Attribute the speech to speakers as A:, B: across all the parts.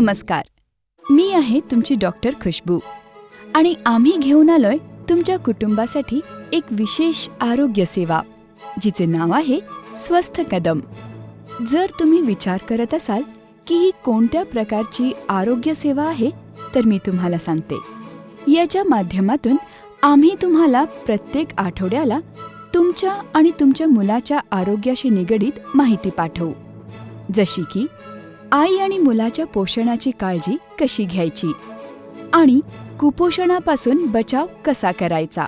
A: नमस्कार. मी आहे तुमची डॉक्टर खुशबू. आणि आम्ही घेऊन आलोय तुमच्या कुटुंबासाठी एक विशेष आरोग्य सेवा जिचे नाव आहे स्वस्थ कदम. जर तुम्ही विचार करत असाल की ही कोणत्या प्रकारची आरोग्य सेवा आहे तर मी तुम्हाला सांगते. याच्या माध्यमातून आम्ही तुम्हाला प्रत्येक आठवड्याला तुमच्या आणि तुमच्या मुलाच्या आरोग्याशी निगडीत माहिती पाठवू. जशी की आई आणि मुलाच्या पोषणाची काळजी कशी घ्यायची? आणि कुपोषणापासून बचाव कसा करायचा?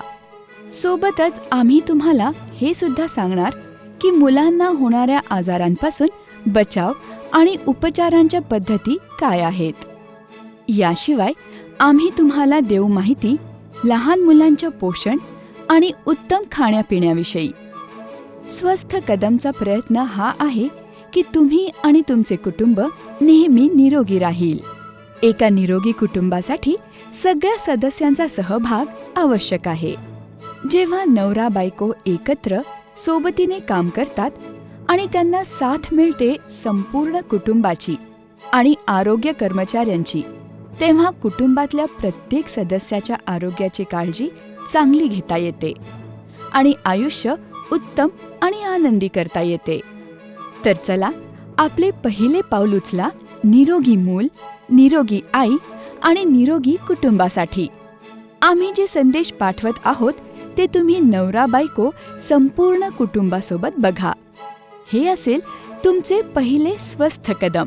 A: सोबतच आम्ही तुम्हाला हे सुद्धा सांगणार की मुलांना होणाऱ्या आजारांपासून बचाव आणि उपचारांच्या पद्धती काय आहेत? याशिवाय आम्ही तुम्हाला देऊ माहिती लहान मुलांच्या पोषण आणि उत्तम खाण्यापिण्याविषयी. स्वस्थ कदमचा प्रयत्न हा आहे की तुम्ही आणि तुमचे कुटुंब नेहमी निरोगी राहील. एका निरोगी कुटुंबासाठी सगळ्या सदस्यांचा सहभाग आवश्यक आहे. जेव्हा नवरा बायको एकत्र सोबतीने काम करतात आणि त्यांना साथ मिळते संपूर्ण कुटुंबाची आणि आरोग्य कर्मचाऱ्यांची तेव्हा कुटुंबातल्या प्रत्येक सदस्याच्या आरोग्याची काळजी चांगली घेता येते आणि आयुष्य उत्तम आणि आनंदी करता येते. तर चला आपले पहिले पाऊल उचला निरोगी मूल निरोगी आई आणि निरोगी कुटुंबासाठी. आम्ही जे संदेश पाठवत आहोत ते तुम्ही नवरा बायको संपूर्ण कुटुंबासोबत बघा. हे असेल तुमचे पहिले स्वस्थ कदम.